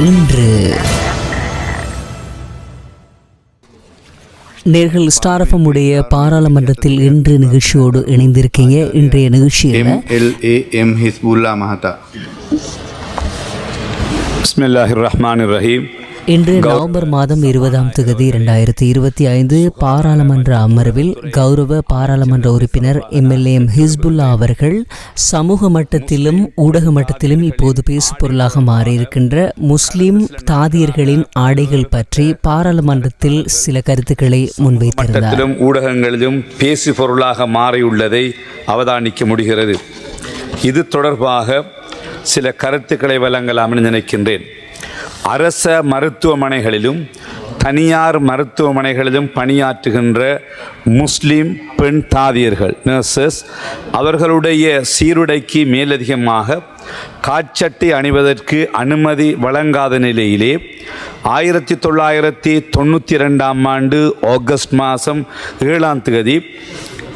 இன்று நேர்கள் star FM உடைய பாராளுமன்றத்தில் இன்று நிகழ்ச்சியோடு இணைந்திருக்கீங்க. இன்றைய நிகழ்ச்சியில் எம் ஹிஸ்புல்லா மஹதா பிஸ்மில்லாஹிர் ரஹ்மான் ரஹீம் இன்று நவம்பர் மாதம் இருபதாம் தேதி இரண்டாயிரத்தி இருபத்தி ஐந்து பாராளுமன்ற அமர்வில் கௌரவ பாராளுமன்ற உறுப்பினர் எம்எல்ஏஎம் ஹிஸ்புல்லா அவர்கள் சமூக மட்டத்திலும் ஊடக மட்டத்திலும் இப்போது பேசுபொருளாக மாறியிருக்கின்ற முஸ்லிம் தாதியர்களின் ஆடைகள் பற்றி பாராளுமன்றத்தில் சில கருத்துக்களை முன்வைத்திருந்தார். ஊடகங்களிலும் பேசு பொருளாக மாறியுள்ளதை அவதானிக்க முடிகிறது. இது தொடர்பாக சில கருத்துக்களை வழங்கலாம்னு நினைக்கின்றேன். அரச மருத்துவமனைகளிலும் தனியார் மருத்துவமனைகளிலும் பணியாற்றுகின்ற முஸ்லீம் பெண் தாதியர்கள் நர்சஸ் அவர்களுடைய சீருடைக்கு மேலதிகமாக காட்சட்டை அணிவதற்கு அனுமதி வழங்காத நிலையிலே ஆயிரத்தி தொள்ளாயிரத்தி தொண்ணூற்றி ரெண்டாம் ஆண்டு ஆகஸ்ட் மாதம் ஏழாம் தேதி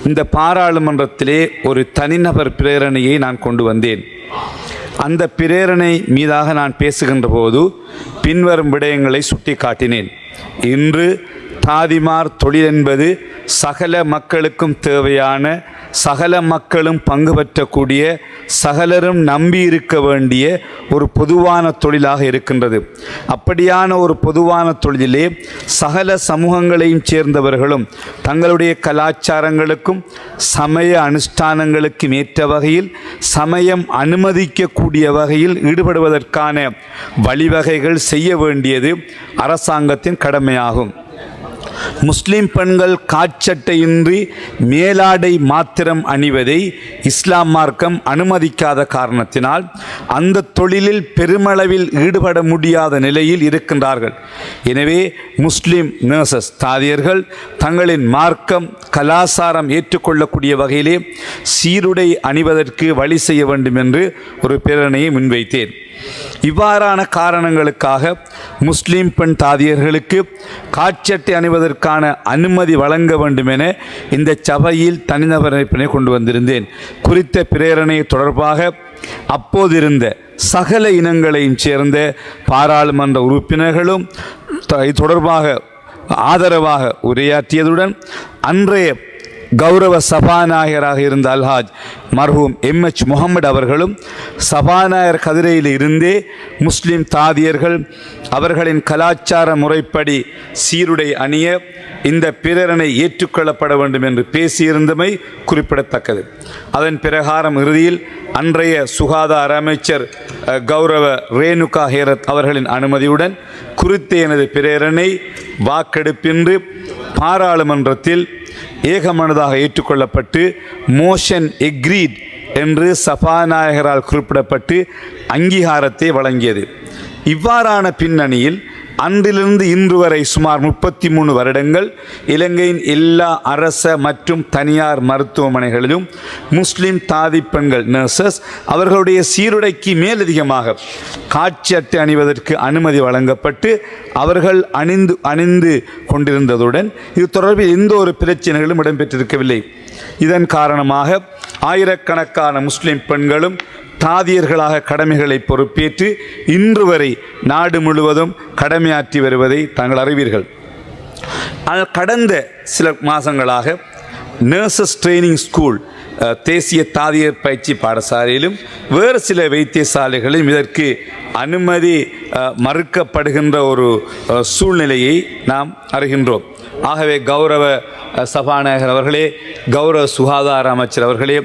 இந்த பாராளுமன்றத்திலே ஒரு தனிநபர் பிரேரணையை நான் கொண்டு வந்தேன். அந்த பிரேரணை மீதாக நான் பேசுகின்ற போது பின்வரும் விடயங்களை சுட்டி காட்டினேன் இன்று தாதிமார் தொழில் என்பது சகல மக்களுக்கும் தேவையான சகல மக்களும் பங்கு பெற்றக்கூடிய சகலரும் நம்பி இருக்க வேண்டிய ஒரு பொதுவான தொழிலாக இருக்கின்றது. அப்படியான ஒரு பொதுவான தொழிலே சகல சமூகங்களையும் சேர்ந்தவர்களும் தங்களுடைய கலாச்சாரங்களுக்கும் சமய அனுஷ்டானங்களுக்கும் ஏற்ற வகையில் சமயம் அனுமதிக்கக்கூடிய வகையில் ஈடுபடுவதற்கான வழிவகைகள் செய்ய வேண்டியது அரசாங்கத்தின் கடமையாகும். முஸ்லிம் பெண்கள் காட்சட்டையின்றி மேலாடை மாத்திரம் அணிவதை இஸ்லாம் மார்க்கம் அனுமதிக்காத காரணத்தினால் அந்த தொழிலில் பெருமளவில் ஈடுபட முடியாத நிலையில் இருக்கின்றார்கள். எனவே முஸ்லிம் நர்சஸ் தாதியர்கள் தங்களின் மார்க்கம் கலாசாரம் ஏற்றுக்கொள்ளக்கூடிய வகையிலே சீருடை அணிவதற்கு வழி செய்ய வேண்டும் என்று ஒரு பிரேரணையை முன்வைத்தேன். இவ்வாறான காரணங்களுக்காக முஸ்லீம் பெண் தாதியர்களுக்கு காட்சட்டை அணிவதற்கான அனுமதி வழங்க வேண்டும் என இந்த சபையில் தனிநபர் கொண்டு வந்திருந்தேன். குறித்த பிரேரணை தொடர்பாக அப்போதிருந்த சகல இனங்களையும் சேர்ந்த பாராளுமன்ற உறுப்பினர்களும் இது தொடர்பாக ஆதரவாக உரையாற்றியதுடன் அன்றைய கௌரவ சபாநாயகராக இருந்த அல்ஹாஜ் மர்ஹூம் எம்எச் முகமது அவர்களும் சபாநாயகர் கதிரையில் இருந்தே முஸ்லிம் தாதியர்கள் அவர்களின் கலாச்சார முறைப்படி சீருடை அணிய இந்த பிறரனை ஏற்றுக்கொள்ளப்பட வேண்டும் என்று பேசியிருந்தமை குறிப்பிடத்தக்கது. அதன் பிரகாரம் இறுதியில் அன்றைய சுகாதார அமைச்சர் கௌரவ ரேணுகா ஹேரத் அவர்களின் அனுமதியுடன் குறித்த எனது பிரேரணை வாக்கெடுப்பின்றி பாராளுமன்றத்தில் ஏகமனதாக ஏற்றுக்கொள்ளப்பட்டு மோஷன் எக்ரீட் என்று சபாநாயகரால் குறிப்பிடப்பட்டு அங்கீகாரத்தை வழங்கியது. இவ்வாறான பின்னணியில் அன்றிலிருந்து இன்று வரை சுமார் முப்பத்தி மூணு வருடங்கள் இலங்கையின் எல்லா அரச மற்றும் தனியார் மருத்துவமனைகளிலும் முஸ்லிம் தாதி பெண்கள் நர்சஸ் அவர்களுடைய சீருடைக்கு மேலதிகமாக காட்சி அட்டை அணிவதற்கு அனுமதி வழங்கப்பட்டு அவர்கள் அணிந்து அணிந்து கொண்டிருந்ததுடன் இது தொடர்பில் எந்த ஒரு பிரச்சனைகளும் இடம்பெற்றிருக்கவில்லை. இதன் காரணமாக ஆயிரக்கணக்கான முஸ்லிம் பெண்களும் தாதியர்களாக கடமைகளை பொறுப்பேற்று இன்று வரை நாடு முழுவதும் கடமையாற்றி வருவதை தாங்கள் அறிவீர்கள். ஆனால் கடந்த சில மாதங்களாக நர்சஸ் ட்ரைனிங் ஸ்கூல் தேசிய தாதியர் பயிற்சி பாடசாலையிலும் வேறு சில வைத்தியசாலைகளிலும் இதற்கு அனுமதி மறுக்கப்படுகின்ற ஒரு சூழ்நிலையை நாம் அறிகின்றோம். ஆகவே கௌரவ சபாநாயகர் அவர்களே கௌரவ சுகாதார அமைச்சர் அவர்களே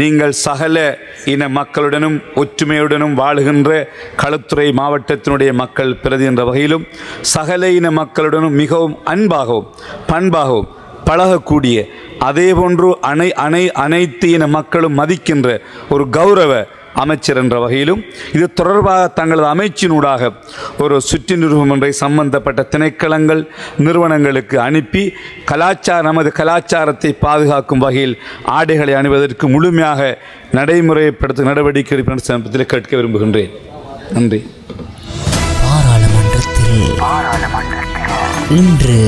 நீங்கள் சகல இன மக்களுடனும் ஒற்றுமையுடனும் வாழுகின்ற களுத்துறை மாவட்டத்தினுடைய மக்கள் பிரதி என்ற வகையிலும் சகல இன மக்களுடனும் மிகவும் அன்பாகவும் பண்பாகவும் பழகக்கூடிய அதே போன்று அனை அனை அனைத்து இன மக்களும் மதிக்கின்ற ஒரு கௌரவ அமைச்சர் என்ற வகையிலும் இது தொடர்பாக தங்களது அமைச்சினூடாக ஒரு சுற்றி நிறுவனம் ஒன்றை சம்பந்தப்பட்ட திணைக்களங்கள் நிறுவனங்களுக்கு அனுப்பி கலாச்சார நமது கலாச்சாரத்தை பாதுகாக்கும் வகையில் ஆடைகளை அணிவதற்கு முழுமையாக நடைமுறைப்படுத்த நடவடிக்கை எடுப்பது சமீபத்தில் கேட்க விரும்புகின்றேன். நன்றி. பாராளுமன்றத்தில் இன்று